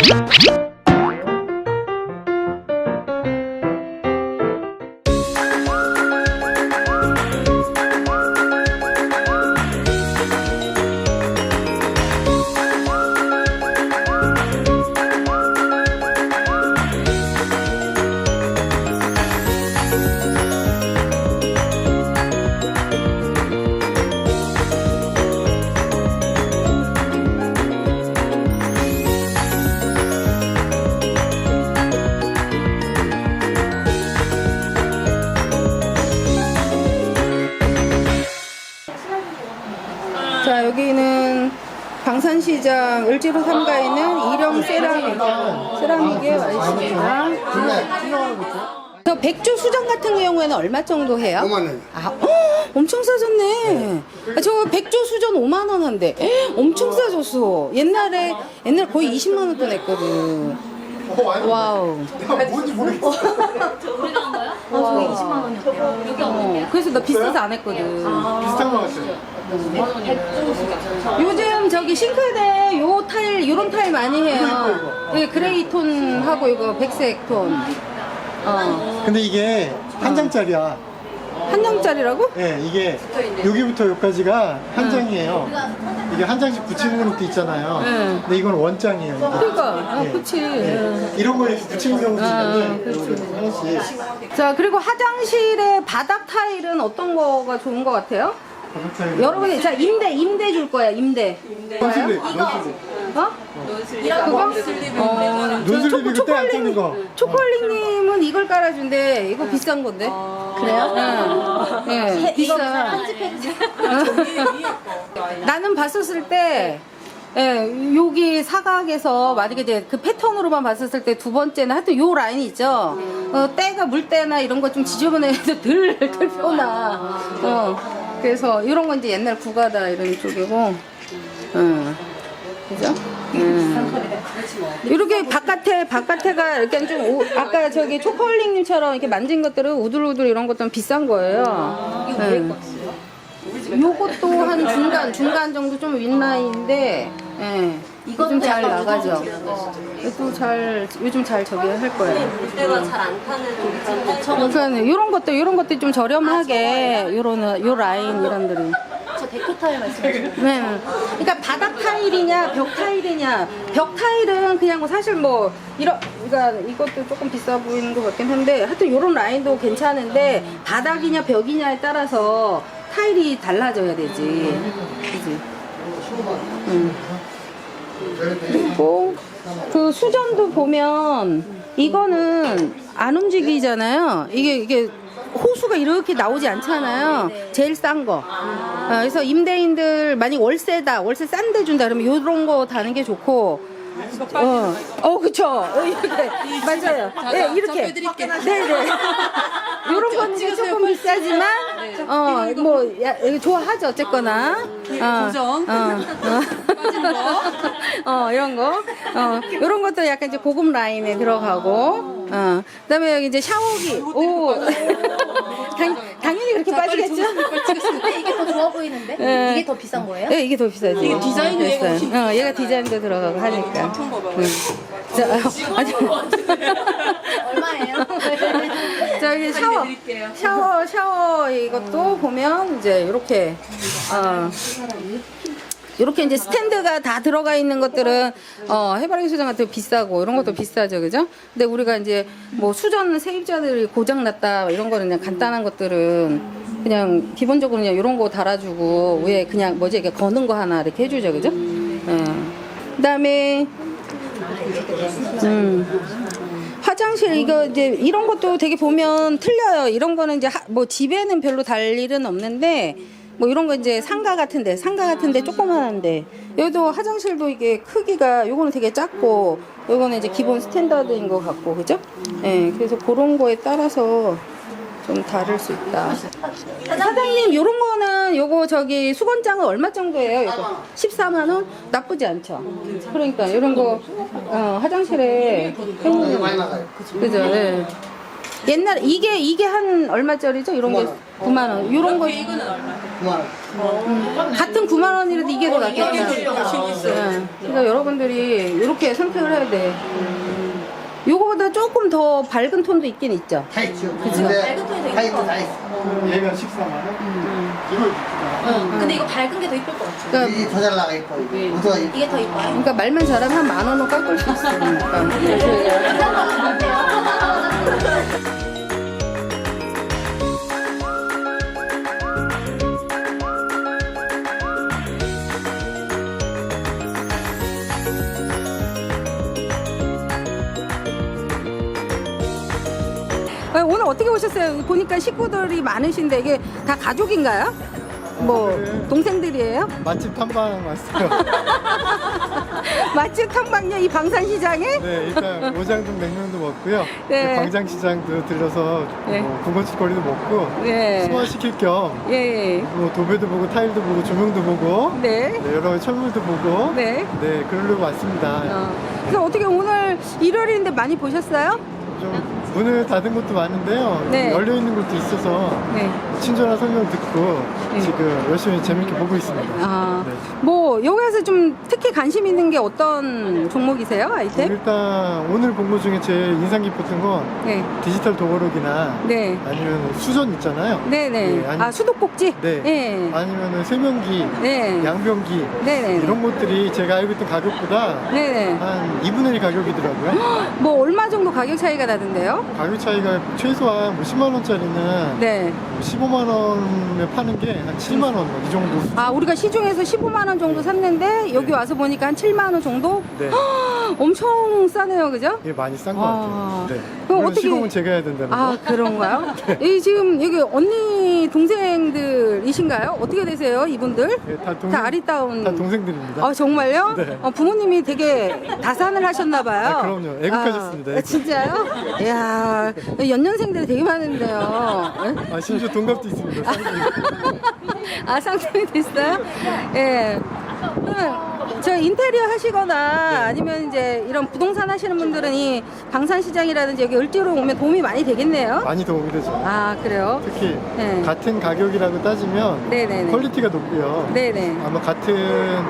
자 방산시장 을지로 3가에 있는 일영 세라믹 세라믹에 와 있습니다. 저 백조 수정 같은 경우에는 얼마 정도 해요? 5만 원. 아, 어, 엄청 싸졌네. 아, 저 백조 수전 5만 원 한대. 에, 엄청 싸졌어. 옛날에 옛날 거의 20만 원돈 했거든. 와우. 뭔지 모르겠어. 어, 그래서 나 비싸서 안 했거든. 비슷한 거 같아요. 요즘 저기 싱크대 요 타일 요런 타일 많이 해요. 이게 그레이 톤하고 이거 백색 톤. 어. 근데 이게 한 장짜리야. 한 장짜리라고? 예, 이게 여기부터 여기까지가 한 장이에요. 이게 한 장씩 붙이는 것도 있잖아요. 네. 근데 이건 원장이에요. 이게. 그러니까 아, 예. 그치. 예. 이런 거 이렇게 붙이는 경우도 아, 있는데 하나씩 자 그리고 화장실의 바닥 타일은 어떤 거가 좋은 것 같아요? 바닥 여러분이 자 임대 임대 줄 거야 임대. 논슬립, 논슬립. 어? 그거? 어, 초코- 그때 안 뜨는 거. 초콜릿님은 이걸 깔아준대. 이거 비싼 건데. 그래요? 네. 네, 비싸. 나는 봤었을 때, 예, 여기 사각에서 만약에 이제 그 패턴으로만 봤었을 때 두 번째는 하여튼 요 라인 있죠. 어, 때가 물때나 이런 거 좀 지저분해서 덜, 덜 표나. 어, 그래서 이런 건 이제 옛날 구가다 이런 쪽이고. 음. 그죠? 음. 이렇게 바깥에 바깥에가 이렇게 좀 오- 아까 저기 초콜릿님처럼 이렇게 만진 것들은 우들우들 이런 것들은 비싼 거예요. 음. 요것도 한 중간 중간 정도 좀 윗라인인데 예. 이거 좀잘 나가죠. 이것도 잘 요즘 잘 저기 할 거예요. 때가 잘 안 타는 그러니까 이런 것도 이런 것들 좀 저렴하게 요런 요 라인 이런들이. 저 데코 타일 말씀하시는 네. 그러니까 바닥 타일이냐 벽 타일이냐 벽 타일은 그냥 뭐 사실 뭐 이런 그러니까 이것도 조금 비싸 보이는 것 같긴 한데 하여튼 이런 라인도 괜찮은데 바닥이냐 벽이냐에 따라서 타일이 달라져야 되지. 그지? 음. 그리고 그 수전도 보면 이거는 안 움직이잖아요. 이게 이게 호수가 이렇게 나오지 않잖아요. 제일 싼 거. 어, 그래서 임대인들 만약 월세다, 월세 싼 데 준다 그러면 요런 거 다는 게 좋고. 어, 어, 그쵸. 어, 이렇게. 맞아요. 네, 이렇게. 네네. 요런 거는 이제 조금 비싸지만, 어, 뭐, 야, 이거 좋아하죠, 어쨌거나. 어, 고정. 어, 어. 어, 이런 거. 어, 이런 것도 약간 이제 고급 라인에 들어가고. 어, 그 다음에 여기 이제 샤워기. 오. 당, 당연히 그렇게 빠지겠죠? 근데 이게 더 좋아 보이는데? 네. 이게 더 비싼 거예요? 네, 이게 더 비싸지. 이게 디자인도 얘가 어, 얘가 디자인도 들어가고 하니까. 응. 자, 어, 아니. 얼마예요? 저기 샤워, 샤워, 샤워 이것도 보면 이제 이렇게, 어, 이렇게 이제 스탠드가 다 들어가 있는 것들은 어, 해바라기 수전 같은 거 비싸고 이런 것도 비싸죠, 그죠? 근데 우리가 이제 뭐 수전 세입자들이 고장 났다 이런 거는 그냥 간단한 것들은 그냥 기본적으로 그냥 이런 거 달아주고 위에 그냥 뭐지 이렇게 거는 거 하나 이렇게 해주죠, 그죠? 예. 그다음에 음. 화장실 이거 이제 이런 것도 되게 보면 틀려요. 이런 거는 이제 하- 뭐 집에는 별로 달 일은 없는데 뭐 이런 거 이제 상가 같은데 상가 같은데 조그만한데 여기도 화장실도 이게 크기가 요거는 되게 작고 요거는 이제 기본 스탠다드인 것 같고 그죠? 예. 그래서 그런 거에 따라서 좀 다를 수 있다. 사장님, 요런 거는 요거 저기 수건장은 얼마 정도예요? 요거 14만 원? 나쁘지 않죠. 그러니까 이런 거 어, 화장실에 해놓는 나가요. 그죠? 네. 옛날 이게 이게 한 얼마짜리죠? 이런 게 9만 원. 이런 거 그만. 같은 9만 원이라도 이게 더 낫겠다. 이게 더 있어요. 네. 그러니까 여러분들이 이렇게 선택을 해야 돼. 요거보다 조금 더 밝은 톤도 있긴 있죠. 다 있죠. 그죠? 밝은 톤이 되게 다 있고. 다 있어. 얘가 14만 원. 이거 응. 근데 이거 밝은 게 더 이쁠 것 같아. 그러니까, 이게 더잘 나가 있고 이게. 모두가 이거. 이게 더 이뻐요. 그러니까 말만 잘하면 한 만 원은 깎을 수 있어. 그러니까. 아, 오늘 어떻게 오셨어요? 보니까 식구들이 많으신데 이게 다 가족인가요? 뭐 동생들이에요? 맛집 탐방 왔어요. 맛집 탐방요 이 방산시장에? 네, 일단 오장동 냉면도 먹고요. 네. 그 광장시장도 들려서 네. 뭐 군것질거리도 먹고 네. 소화시킬 겸 예. 뭐 도배도 보고 타일도 보고 조명도 보고 네. 네, 여러 가지 철물도 보고 네. 네, 그러려고 왔습니다. 어. 그래서 어떻게 오늘 일요일인데 많이 보셨어요? 좀 문을 닫은 곳도 많은데요. 네. 열려 있는 곳도 있어서 네. 친절한 설명 듣고 네. 지금 열심히 재밌게 보고 있습니다. 아, 네. 뭐 좀 특히 관심 있는 게 어떤 종목이세요? 뭐 아이템? 일단 오늘 본 것 중에 제일 인상 깊었던 건 네. 디지털 도어록이나 네. 아니면 수전 있잖아요. 네, 네. 네, 아니- 아, 수도꼭지? 네. 네. 아니면 세면기, 네. 양변기 네, 네. 이런 것들이 제가 알고 있던 가격보다 네, 네. 한 2분의 1 가격이더라고요. 뭐 얼마 정도 가격 차이가 나던데요? 가격 차이가 최소한 뭐 10만 원짜리는 네. 15만 원에 파는 게 한 7만 원 이 정도. 아, 우리가 시중에서 15만 원 정도 샀는데 여기 와서 보니까 한 7만 원 정도? 네. 엄청 싸네요. 그죠? 이게 많이 싼 것 아. 같아요. 네. 그럼 그럼 어떻게- 시공은 제가 해야 된다는 아 거. 그런가요? 이 지금 여기 언니 동생들이신가요? 어떻게 되세요 이분들? 네, 다, 동생, 다 아리따운. 다 동생들입니다. 아 정말요? 네. 어, 부모님이 되게 다산을 하셨나봐요. 아, 그럼요. 애국하셨습니다, 아, 애국. 진짜요? 이야 연년생들이 되게 많은데요. 예? 아, 심지어 동갑도 있습니다. 쌍둥이. 아 상품이 됐어요? 예. 저 인테리어 하시거나 아니면 이제 이런 부동산 하시는 분들은 이 방산시장이라든지 여기 을지로 오면 도움이 많이 되겠네요. 많이 도움이 되죠. 아 그래요? 특히 네. 같은 가격이라고 따지면 네네네. 퀄리티가 높고요. 네네. 아마 같은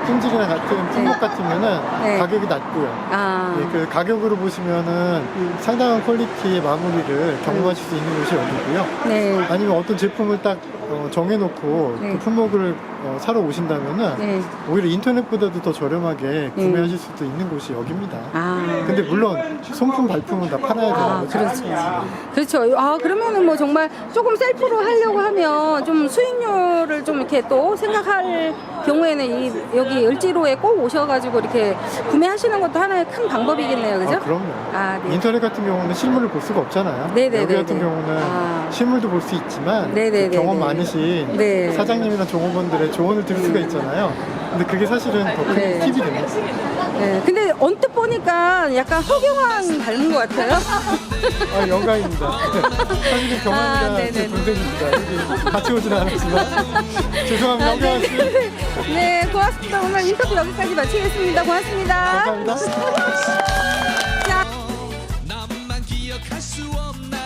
품질이나 같은 품목 같으면은 네. 가격이 낮고요. 아. 예, 그 가격으로 보시면은 상당한 퀄리티의 마무리를 경험하실 수 있는 곳이 여기고요. 네. 아니면 어떤 제품을 딱 어, 정해놓고 네. 그 품목을 어, 사러 오신다면은 네. 오히려 인터넷 보다도 더 저렴하게 구매하실 수도 있는 곳이 여기입니다. 아. 근데 물론 손품 발품은 다 팔아야 되는 아, 거죠. 그렇죠. 그렇죠. 아, 그러면은 뭐 정말 조금 셀프로 하려고 하면 좀 수익률을 좀 이렇게 또 생각할 경우에는 이 여기 을지로에 꼭 오셔가지고 이렇게 구매하시는 것도 하나의 큰 방법이겠네요. 그죠? 아, 그럼요. 아, 네. 인터넷 같은 경우는 실물을 볼 수가 없잖아요. 네네네네. 여기 같은 경우는 아. 실물도 볼 수 있지만 네네네네. 그 경험 많으신 네. 사장님이나 종업원들의 조언을 들을 수가 있잖아요. 근데 그게 사실은 더큰 네. 팁이 됩니다. 네. 근데 언뜻 보니까 약간 허경환 닮은 것 같아요. 아, 영광입니다. 사실은 아, 경환이가 제 네네네. 동생입니다. 여기 같이 오진 않았지만 죄송합니다. 아, 영광 씨. 네, 고맙습니다. 오늘 인터뷰 여기까지 마치겠습니다. 고맙습니다. 감사합니다. 자, 나만 기억할 수 없나